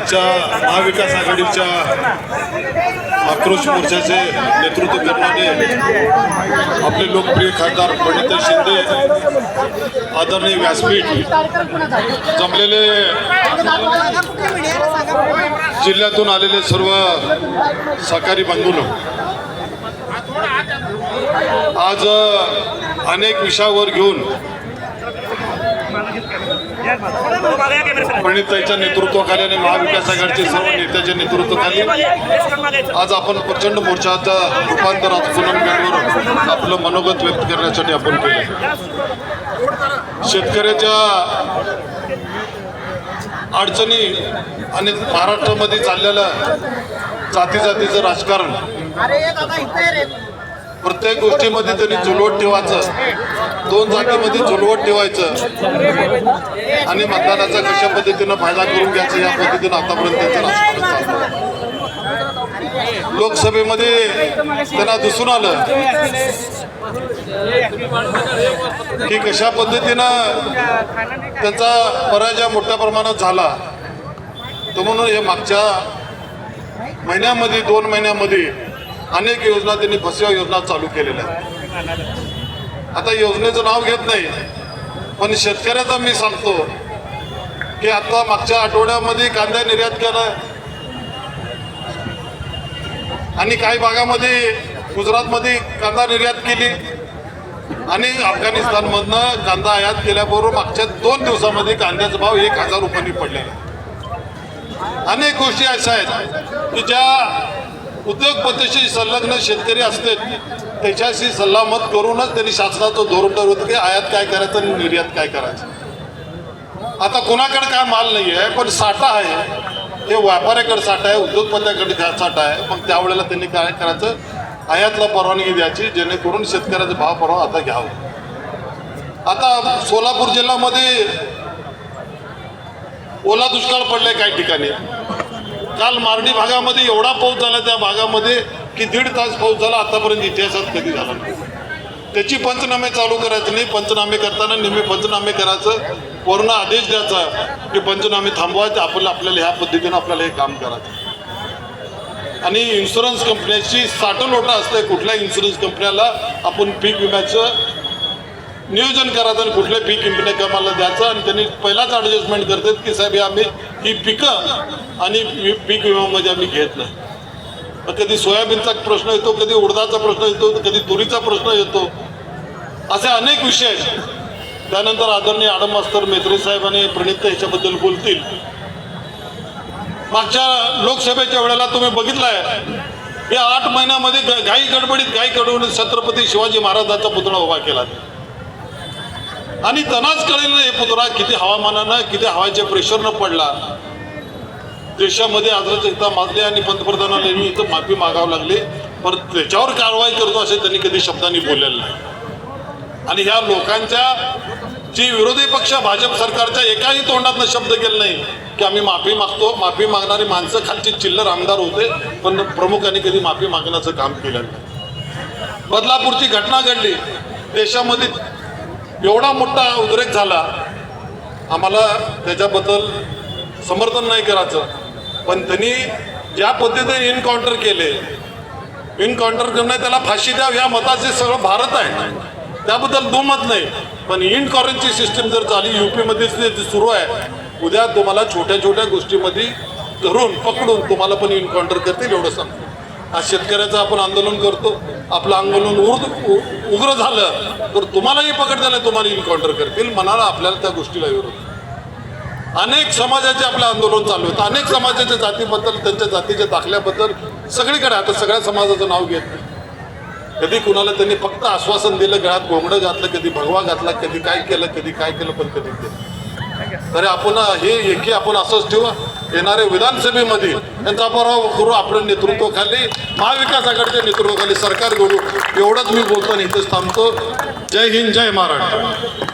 आजच्या महाविकास आघाडीच्या आक्रोश मोर्चाचे नेतृत्व करणारे आपले लोकप्रिय खासदार पंडित शिंदे आदरणीय व्यासपीठ जमलेले जिल्ह्यातून आलेले सर्व सहकारी बंधून आज अनेक विषयावर घेऊन पंडिताईच्या नेतृत्वाखाली आणि महाविकास आघाडीचे सर्व नेत्याच्या नेतृत्वाखाली आज आपण प्रचंड मोर्चाचा रूपांतर आज आपलं मनोगत व्यक्त करण्यासाठी आपण केलं. शेतकऱ्याच्या अडचणी आणि महाराष्ट्रामध्ये चाललेलं जाती जातीचं राजकारण प्रत्येक गोष्टीमध्ये त्यांनी जुलवट ठेवायचं. दोन जातीमध्ये झुलवट ठेवायचं. आणि मतदानाचा कशा पद्धतीनं फायदा करून घ्यायचा या पद्धतीनं आतापर्यंत त्यांचं लोकसभेमध्ये त्यांना दिसून आलं की कशा पद्धतीनं त्यांचा पराजय मोठ्या प्रमाणात झाला. तर म्हणून हे मागच्या महिन्यामध्ये दोन महिन्यामध्ये अनेक योजना त्यांनी फसव्या योजना चालू केलेल्या आहेत. आता योजनेचं नाव घेत नाही पण शेतकऱ्याचा मी सांगतो की आता मागच्या आठवड्यामध्ये कांदा निर्यात केला. आणि काही भागामध्ये गुजरातमध्ये कांदा निर्यात केली. आणि अफगाणिस्तानमधनं कांदा आयात केल्याबरोबर मागच्या दोन दिवसामध्ये कांद्याचा भाव एक हजार रुपयांनी पडलेला अनेक गोष्टी अशा आहेत की ज्या उद्योगपतीशी संलग्न शेतकरी असते त्याच्याशी सल्लामत करूनच त्यांनी शासनाचं धोरण ठरवतं की आयात काय करायचं आणि निर्यात काय करायचं. आता कोणाकडे काय माल नाही आहे पण साठा आहे. हे व्यापाऱ्याकडे साठा आहे उद्योगपत्याकडे साठा आहे मग त्यावेळेला त्यांनी काय करायचं? आयातला परवानगी द्यायची जेणेकरून शेतकऱ्याचा भाव परवा आता घ्यावं. आता सोलापूर जिल्ह्यामध्ये ओला दुष्काळ पडलाय काही ठिकाणी. काल मारडी भागामध्ये एवढा पाऊस झाला त्या भागामध्ये की दीड तास पाऊस झाला आतापर्यंत इतिहासात कधी झाला नाही. त्याची पंचनामे चालू करायचे नाही पंचनामे करताना नेहमी पंचनामे करायचं. वरून आदेश द्यायचा की पंचनामे थांबवायचे आपण आपल्याला ह्या पद्धतीनं आपल्याला हे काम करायचं. आणि इन्शुरन्स कंपन्याची साठलोटा असते कुठल्या इन्शुरन्स कंपन्याला आपण पीक विम्याचं नियोजन करायचं आणि कुठल्या पीक कंपन्या कामाला द्यायचं आणि त्यांनी पहिलाच ॲडजस्टमेंट करतात की साहेब आम्ही ही पिकं आणि पीक विम्यामध्ये आम्ही घेत नाही. मग कधी सोयाबीनचा प्रश्न येतो कधी उडदाचा प्रश्न येतो कधी तुरीचा प्रश्न येतो. असे अनेक विषय आहेत. त्यानंतर आदरणीय आडम मास्तर मेत्रे साहेब आणि प्रणित याच्याबद्दल बोलतील. मागच्या लोकसभेच्या वेळेला तुम्ही बघितलाय या आठ महिन्यामध्ये गाई घाई गडबडीत घाई गडबडीत छत्रपती शिवाजी महाराजांचा पुतळा उभा केला. आणि त्यांनाच कळेल हे पुतळा किती हवामानानं किती हवाच्या प्रेशरनं पडला. देशामध्ये आजच एकदा माजले आणि पंतप्रधानांना इथं माफी मागावं लागली. पण त्याच्यावर कारवाई करतो असे त्यांनी कधी शब्दांनी बोललेलं नाही. आणि ह्या लोकांच्या जी विरोधी पक्ष भाजप सरकारच्या एकाही तोंडातनं शब्द केला नाही की आम्ही माफी मागतो. माफी मागणारी माणसं खालची चिल्लर आमदार होते पण प्रमुखांनी कधी माफी मागण्याचं काम केलं नाही. बदलापूरची घटना घडली. देशामध्ये एवढा मोठा उद्रेक झाला आम्हाला त्याच्याबद्दल समर्थन नाही करायचं. पण त्यांनी ज्या पद्धतीने एन्काउंटर केले एन्काउंटर करणं त्याला फाशी द्याव या मताचे सगळं भारत आहे. त्याबद्दल दुमत नाही पण इनकॉरनची सिस्टीम जर झाली युपीमध्ये सुरू आहे उद्या तुम्हाला छोट्या छोट्या गोष्टीमध्ये धरून पकडून तुम्हाला पण एन्काउंटर करतील एवढं सांगतो. आज शेतकऱ्याचं आपण आंदोलन करतो आपलं आंदोलन उर्द उ- उग्र झालं तर तुम्हालाही पकडताना तुम्हाला इन्काउंटर करतील मनाला आपल्याला त्या गोष्टीला विरोध. अनेक समाजाचे आपलं आंदोलन चालू होतं अनेक समाजाच्या जातीबद्दल त्यांच्या जातीच्या दाखल्याबद्दल सगळीकडे आता सगळ्या समाजाचं नाव घेत नाही. कधी कुणाला त्यांनी फक्त आश्वासन दिलं गळ्यात घोंगडं घातलं कधी भगवा घातला कधी काय केलं कधी काय केलं पण कधी केलं. तरी आपण हे एकी आपण असंच ठेवू. येणारे विधानसभेमध्ये यांचा पराभव करू आपल्या नेतृत्वाखाली महाविकास आघाडीच्या नेतृत्वाखाली सरकार घडू. एवढंच मी बोलतो आणि इथेच थांबतो. जय हिंद जय महाराष्ट्र.